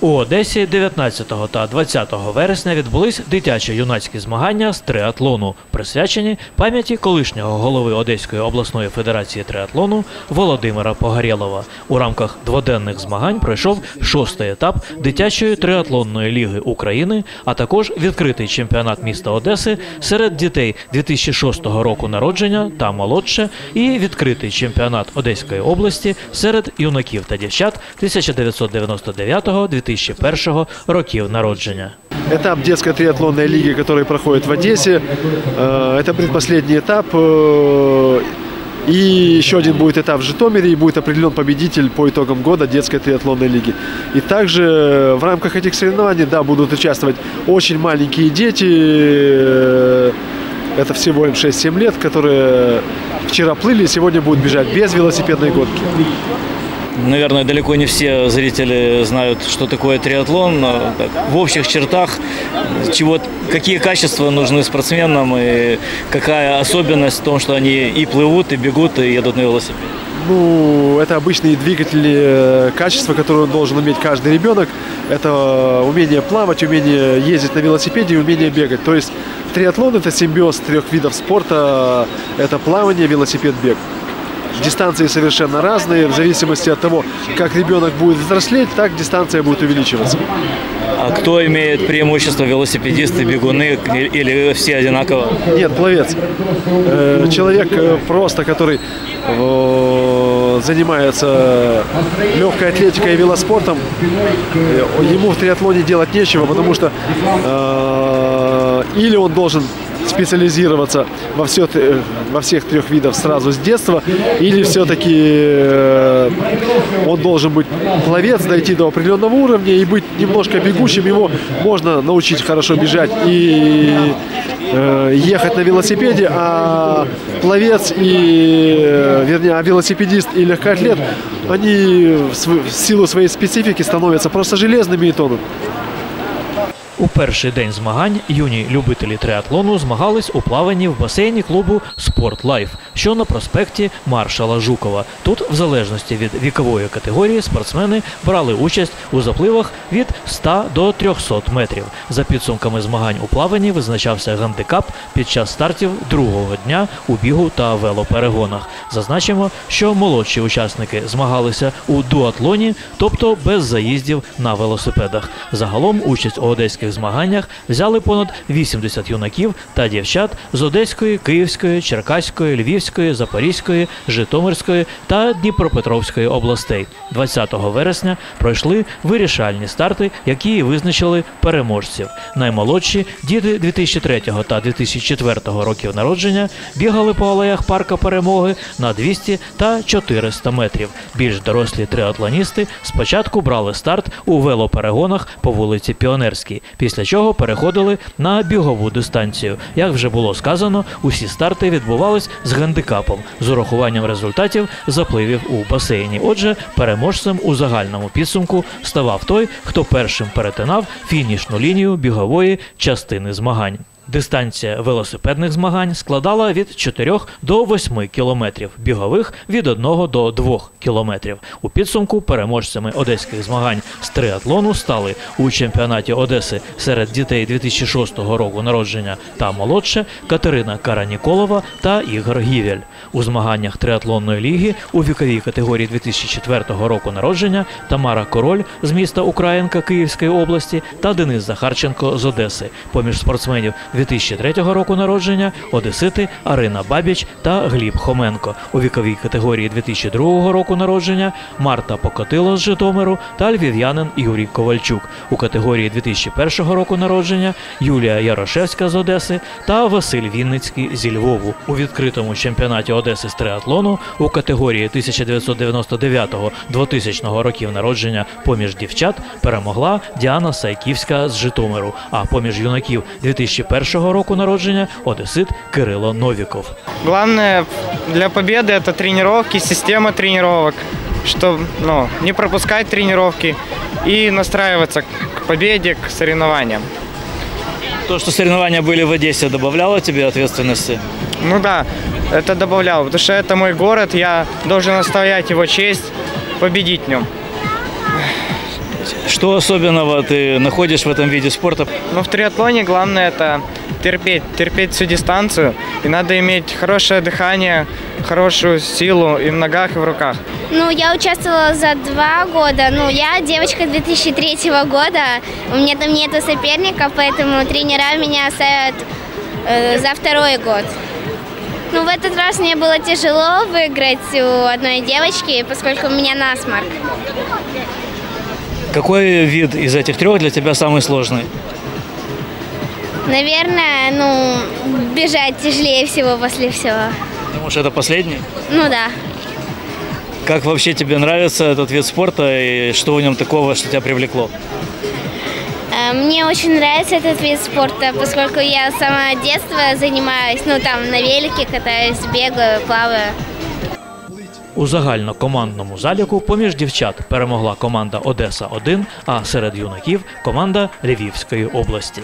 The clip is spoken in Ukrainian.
У Одесі 19 та 20 вересня відбулись дитячо-юнацькі змагання з триатлону, присвячені пам'яті колишнього голови Одеської обласної федерації триатлону Володимира Погорєлова. У рамках дводенних змагань пройшов шостий етап дитячої триатлонної ліги України, а також відкритий чемпіонат міста Одеси серед дітей 2006 року народження та молодше, і відкритий чемпіонат Одеської області серед юнаків та дівчат 1999-2001 років народження. Этап детской триатлонной лиги, который проходит в Одессе. Э, Это предпоследний этап. э, И еще один будет этап в Житомире, и будет определен победитель по итогам года детской триатлонной лиги. И также в рамках этих соревнований, да, будут участвовать очень маленькие дети, э, это всего им 6-7 лет, которые вчера плыли, сегодня будут бежать без велосипедной гонки. Наверное, далеко не все зрители знают, что такое триатлон. так, в общих чертах, чего, какие качества нужны спортсменам и какая особенность в том, что они и плывут, и бегут, и едут на велосипеде. Ну, это обычные двигатели, э, качества, которые должен иметь каждый ребенок. Это умение плавать, умение ездить на велосипеде и умение бегать. То есть триатлон – это симбиоз трех видов спорта. Это плавание, велосипед, бег. Дистанции совершенно разные. В зависимости от того, как ребенок будет взрослеть, так дистанция будет увеличиваться. А кто имеет преимущество, велосипедисты, бегуны или- все одинаково? Нет, пловец. Э, Человек э, просто, который э, занимается легкой атлетикой и велоспортом, ему в триатлоне делать нечего, потому что или он должен специализироваться во, все, т- во всех трех видах сразу с детства, или все-таки он должен быть пловец, дойти до определенного уровня и быть немножко бегущим. Его можно научить хорошо бежать и э, ехать на велосипеде, а пловец и, э, вернее, а велосипедист и легкоатлет, они в силу своей специфики становятся просто железными и тонут. У перший день змагань юні любителі триатлону змагались у плаванні в басейні клубу Спорт Лайф, що на проспекті Маршала Жукова. Тут, в залежності від вікової категорії, спортсмени брали участь у запливах від 100 до 300 метрів. За підсумками змагань у плаванні визначався гандикап під час стартів другого дня у бігу та велоперегонах. Зазначимо, що молодші учасники змагалися у дуатлоні, тобто без заїздів на велосипедах. Загалом участь у одеських змаганнях взяли понад 80 юнаків та дівчат з Одеської, Київської, Черкаської, Львівської, Запорізької, Житомирської та Дніпропетровської областей. 20 вересня пройшли вирішальні старти, які визначили переможців. Наймолодші діти 2003 та 2004 років народження бігали по алеях парка перемоги на 200 та 400 метрів. Більш дорослі триатлоністи спочатку брали старт у велоперегонах по вулиці Піонерській, після чого переходили на бігову дистанцію. Як вже було сказано, усі старти відбувались з гандикапом з урахуванням результатів запливів у басейні. Отже, переможцем у загальному підсумку ставав той, хто першим перетинав фінішну лінію бігової частини змагань. Дистанція велосипедних змагань складала від 4 до 8 кілометрів, бігових від 1 до 2 кілометрів. У підсумку переможцями одеських змагань з триатлону стали у чемпіонаті Одеси серед дітей 2006 року народження та молодше Катерина Караніколова та Ігор Гівель. У змаганнях триатлонної ліги у віковій категорії 2004 року народження Тамара Король з міста Українка Київської області та Денис Захарченко з Одеси. Поміж спортсменів 2003 року народження Одесити Арина Бабіч та Гліб Хоменко. У віковій категорії 2002 року народження Марта Покотило з Житомиру та львів'янин Юрій Ковальчук. У категорії 2001 року народження Юлія Ярошевська з Одеси та Василь Вінницький зі Львову. У відкритому чемпіонаті Одеси з триатлону у категорії 1999-2000 років народження поміж дівчат перемогла Діана Сайківська з Житомиру. А поміж юнаків 2001 року народження Одесит Кирило Новіков. Главное для победы это тренировки, система тренировок, чтобы ну, не пропускать тренировки и настраиваться к победе, к соревнованиям. То, что соревнования были в Одессе, добавляло тебе ответственности? Ну да, это добавляло, потому что это мой город, я должен отстоять его честь, победить в нем. Что особенного ты находишь в этом виде спорта? Но в триатлоне главное это терпеть, терпеть всю дистанцию. И надо иметь хорошее дыхание, хорошую силу и в ногах, и в руках. Ну, я участвовала за два года. Ну, я девочка 2003 года. У меня там нету соперников, поэтому тренера меня ставят э, за второй год. Ну, в этот раз мне было тяжело выиграть у одной девочки, поскольку у меня насморк. Какой вид из этих трех для тебя самый сложный? Наверное, ну, бежать тяжелее всего после всего. Потому что это последний. Ну да. Как вообще тебе нравится этот вид спорта и что в нем такого, что тебя привлекло? Э, Мне очень нравится этот вид спорта, поскольку я с самого детства занимаюсь, ну, там, на велике катаюсь, бегаю, плаваю. У загальнокомандному заліку поміж дівчат перемогла команда Одеса 1 а серед юнаків команда Львівської області.